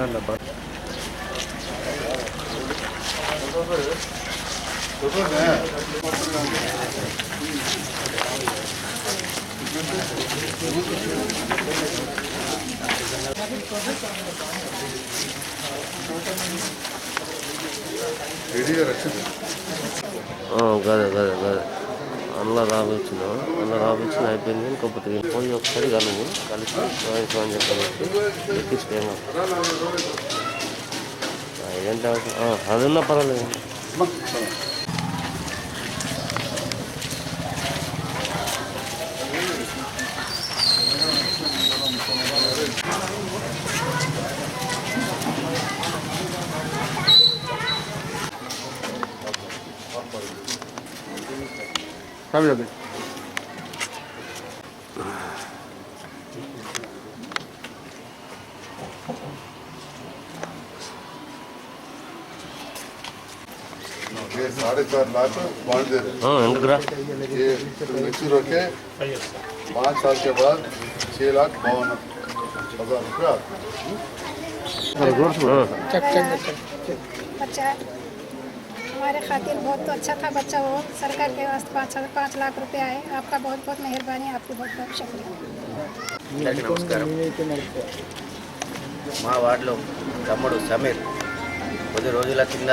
అన్న బా రెడీగా రక్షించు గదే గదే గదే అందులో రాబోచ్చిన అందులో రాబోచ్చిన అయిపోయింది. ఇంకొకటి పోయి ఒకసారి కలువు. కలిసి వాయిస్ అని చెప్పి ఎక్కించుకోము ఏంటి అది ఉన్నా Tabii साढ़े चार लाख दे रहे हाँ ये साल के बाद लाख बावन हज़ार रुपया। हमारे खातिर बहुत तो अच्छा था बच्चा वो सरकार के वास्ते पाँच पाँच लाख रुपया है आपका बहुत बहुत मेहरबानी आपकी बहुत बहुत शुक्रिया అందరికీ నమస్కారం మా వార్డులో తమ్ముడు సమీర్ కొద్ది రోజుల కింద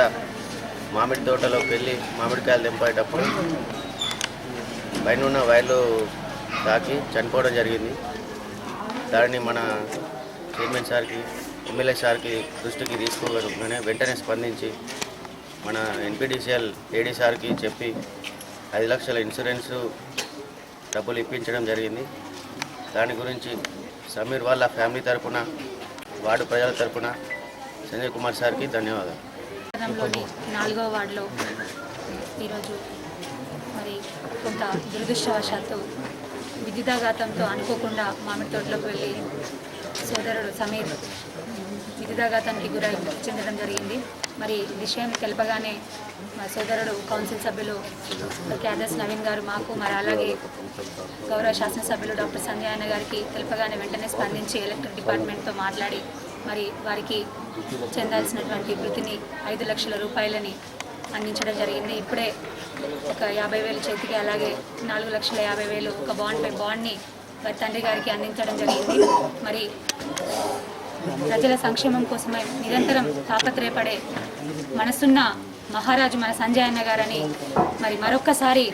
మామిడి తోటలోకి వెళ్ళి మామిడికాయలు తెంపేటప్పుడు పైన ఉన్న వైర్లు తాకి చనిపోవడం జరిగింది దానిని మన చైర్మన్ సార్కి ఎమ్మెల్యే సార్కి దృష్టికి తీసుకోగానే వెంటనే స్పందించి మన ఎన్పిటిసిఎల్ ఏడీ సార్కి చెప్పి ఐదు లక్షల ఇన్సూరెన్సు డబ్బులు ఇప్పించడం జరిగింది. దాని గురించి సమీర్ వాళ్ళ ఫ్యామిలీ తరఫున వార్డు ప్రజల తరఫున సంజయ్ కుమార్ సార్కి ధన్యవాదాలు. నాలుగో వార్డులో ఈరోజు మరి కొంత దురదృష్టవశాత్తు విద్యుదాఘాతంతో అనుకోకుండా మామిడి తోటలోకి వెళ్ళి సోదరుడు సమీర్ విద్యుదాఘాతానికి గురై చెందడం జరిగింది. మరి విషయం తెలపగానే మా సోదరుడు కౌన్సిల్ సభ్యులు క్యాదర్స్ నవీన్ గారు మాకు మరి అలాగే గౌరవ శాసనసభ్యులు డాక్టర్ సంజయ్ అన్న గారికి తెలపగానే వెంటనే స్పందించి ఎలక్ట్రిక్ డిపార్ట్మెంట్తో మాట్లాడి మరి వారికి చెందాల్సినటువంటి వృత్తిని ఐదు లక్షల రూపాయలని అందించడం జరిగింది. ఇప్పుడే ఒక యాభై వేలు చేతికి అలాగే నాలుగు లక్షల యాభై వేలు ఒక బాండ్పై బాండ్ని వారి తండ్రి గారికి అందించడం జరిగింది. మరి ప్రజల సంక్షేమం కోసమే నిరంతరం తాపత్రయపడే మనసున్న మహారాజు మన సంజయ్ అన్న గారని మరి మరొక్కసారి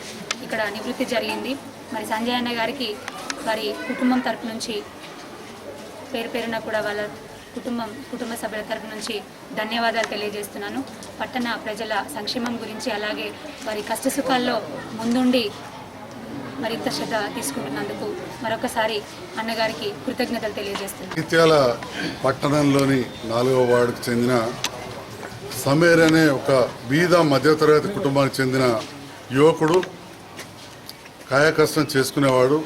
ఇక్కడ నివృత్తి జరిగింది. మరి సంజయ్ అన్న గారికి వారి కుటుంబం తరపు నుంచి పేరు పేరున కూడా వాళ్ళ కుటుంబం కుటుంబ సభ్యుల తరపు నుంచి ధన్యవాదాలు తెలియజేస్తున్నాను. పట్టణ ప్రజల సంక్షేమం గురించి అలాగే వారి కష్టసుఖాల్లో ముందుండి మరింత శ్రద్ధ తీసుకుంటున్నందుకు మరొకసారి అన్నగారికి కృతజ్ఞతలు తెలియజేస్తున్నాను. జగిత్యాల పట్టణంలోని నాలుగవ వార్డుకు చెందిన సమీర్ అనే ఒక బీద మధ్యతరగతి కుటుంబానికి చెందిన యువకుడు కాయకష్టం చేసుకునేవాడు.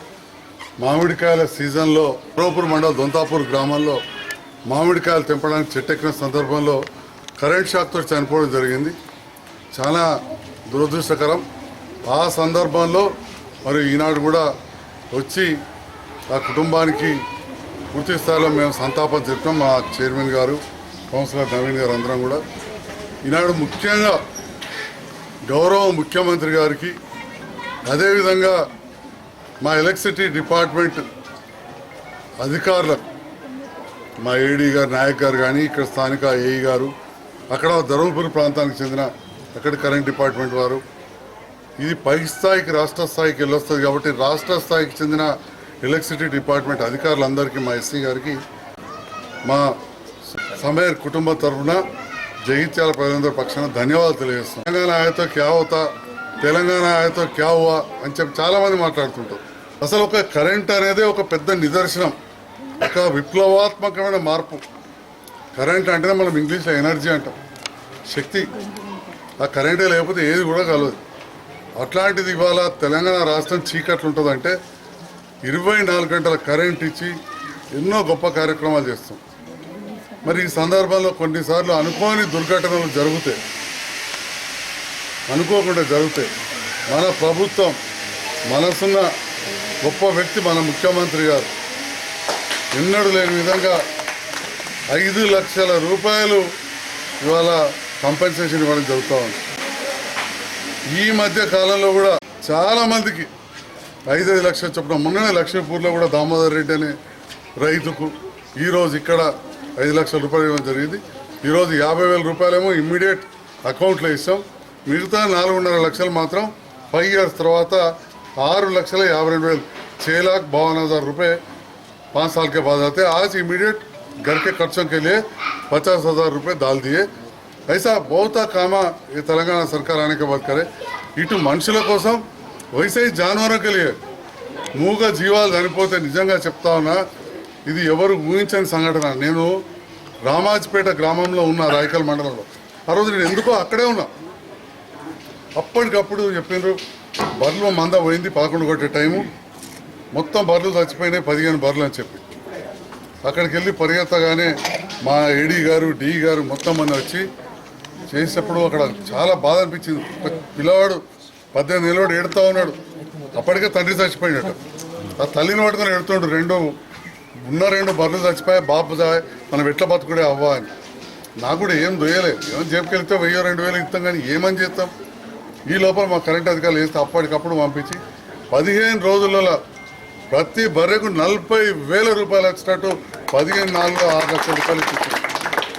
మామిడికాయల సీజన్లో రోపూర్ మండల్ దొంతాపూర్ గ్రామంలో మామిడికాయలు తెంపడానికి చెట్టెక్కిన సందర్భంలో కరెంట్ షాక్తో చనిపోవడం జరిగింది. చాలా దురదృష్టకరం. ఆ సందర్భంలో మరి ఈనాడు కూడా వచ్చి ఆ కుటుంబానికి పూర్తి స్థాయిలో మేము సంతాపం చెప్పాం మా చైర్మన్ గారు కౌన్సిలర్ నవీన్ గారు అందరం కూడా. ఈనాడు ముఖ్యంగా గౌరవ ముఖ్యమంత్రి గారికి అదేవిధంగా మా ఎలక్ట్రిసిటీ డిపార్ట్మెంట్ అధికారులకు మా ఏడీ గారు నాయక్ గారు కానీ ఇక్కడ స్థానిక ఏఈ గారు అక్కడ ధర్మపురి ప్రాంతానికి చెందిన అక్కడ కరెంట్ డిపార్ట్మెంట్ వారు ఇది పై స్థాయికి రాష్ట్ర స్థాయికి వెళ్ళొస్తుంది కాబట్టి రాష్ట్ర స్థాయికి చెందిన ఎలక్ట్రిసిటీ డిపార్ట్మెంట్ అధికారులందరికీ మా ఎస్సీ గారికి మా సమేర్ కుటుంబ తరఫున జగిత్యాల ప్రజలందరి పక్షాన ధన్యవాదాలు తెలియజేస్తున్నాం. తెలంగాణ ఆయతో క్యా అవుతా తెలంగాణ ఆయతో క్యా హువా అని చెప్పి చాలామంది మాట్లాడుతుంటారు. అసలు ఒక కరెంట్ అనేది ఒక పెద్ద నిదర్శనం ఒక విప్లవాత్మకమైన మార్పు. కరెంట్ అంటేనే మనం ఇంగ్లీష్లో ఎనర్జీ అంటాం. శక్తి. ఆ కరెంటే లేకపోతే ఏది కూడా కలదు అట్లాంటిది ఇవాళ తెలంగాణ రాష్ట్రం చీకట్లు ఉంటుందంటే ఇరవై నాలుగు గంటల కరెంట్ ఇచ్చి ఎన్నో గొప్ప కార్యక్రమాలు చేస్తాం. మరి ఈ సందర్భంలో కొన్నిసార్లు అనుకోని దుర్ఘటనలు జరుగుతాయి. అనుకోకుండా జరుగుతాయి. మన ప్రభుత్వం మనసున్న గొప్ప వ్యక్తి మన ముఖ్యమంత్రి గారు. ఎన్నడూ లేని విధంగా ఐదు లక్షల రూపాయలు ఇవాళ కంపెన్సేషన్ ఇవ్వడం జరుగుతూ ఉంది. ఈ మధ్య కాలంలో కూడా చాలా మందికి ఐదైదు లక్షలు చొప్పున మొన్ననే లక్ష్మీపూర్లో కూడా దామోదర్ రెడ్డి అనే రైతుకు ఈరోజు ఇక్కడ ఐదు లక్షల రూపాయలు ఇవ్వడం జరిగింది ఈరోజు యాభై వేల రూపాయలేమో ఇమ్మీడియట్ అకౌంట్లో ఇస్తాం మిగతా నాలుగున్నర లక్షలు మాత్రం ఫైవ్ ఇయర్స్ తర్వాత ఆరు లక్షల యాభై రెండు వేలు छः लाख बावन हज़ार रुपये पाँच साल के बाद आते हैं आज इमीडिएट घर के खर्चों के लिए पचास हज़ार रुपये डाल दिए ऐसा बहुत काम ये तेलंगाना सरकार आने के बाद करे ఇటు మనుషుల కోసం వయసే జానవరం కలిగే మూగ జీవాలు చనిపోతే నిజంగా చెప్తా ఉన్నా ఇది ఎవరు ఊహించని సంఘటన నేను రామాజ్పేట గ్రామంలో ఉన్న రాయకల్ మండలంలో ఆ రోజు నేను ఎందుకో అక్కడే ఉన్నా అప్పటికప్పుడు చెప్పిండ్రు బర్రెలు మంద పోయింది పదకొండు కొట్టే టైము మొత్తం బర్రెలు చచ్చిపోయినాయి పదిహేను బర్రెలు అని చెప్పి అక్కడికి వెళ్ళి పరిగెత్తగానే మా ఏడీ గారు డి గారు మొత్తం మంది వచ్చి చేసేటప్పుడు అక్కడ చాలా బాధ అనిపించింది. పిల్లవాడు పద్దెనిమిది నిలబడి ఏడుతా ఉన్నాడు. అప్పటికే తండ్రి చచ్చిపోయినట్టు. ఆ తల్లిని పట్టుకొని ఎడుతుండు రెండు ఉన్న రెండు బర్రెలు చచ్చిపోయా బాబు మనం ఎట్లా బతుకుడే అవ్వ అని. నాకు కూడా ఏం దొయ్యలేదు ఏమని జేబుకెళ్తే వెయ్యో రెండు వేలు ఇస్తాం కానీ ఏమని చేస్తాం? ఈ లోపల మా కరెంట్ అధికారులు వేస్తే అప్పటికప్పుడు పంపించి పదిహేను రోజులలో ప్రతి బర్రెకు నలభై వేల రూపాయలు వచ్చినట్టు పదిహేను నాలుగు ఆరు లక్షల రూపాయలు ఇచ్చింది.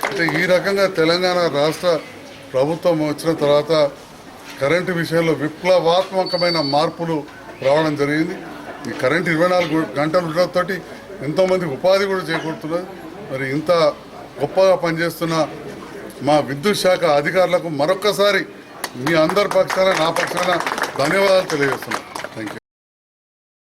అంటే ఈ రకంగా తెలంగాణ రాష్ట్ర ప్రభుత్వం వచ్చిన తర్వాత కరెంటు విషయంలో విప్లవాత్మకమైన మార్పులు రావడం జరిగింది. ఈ కరెంట్ ఇరవై నాలుగు గంటలు ఉండడంతో ఎంతోమందికి ఉపాధి కూడా చేకూరుతున్నది మరి ఇంత గొప్పగా పనిచేస్తున్న మా విద్యుత్ శాఖ అధికారులకు మరొక్కసారి మీ అందరి పక్షాన నా పక్షాన ధన్యవాదాలు తెలియజేస్తున్నాను. Thank you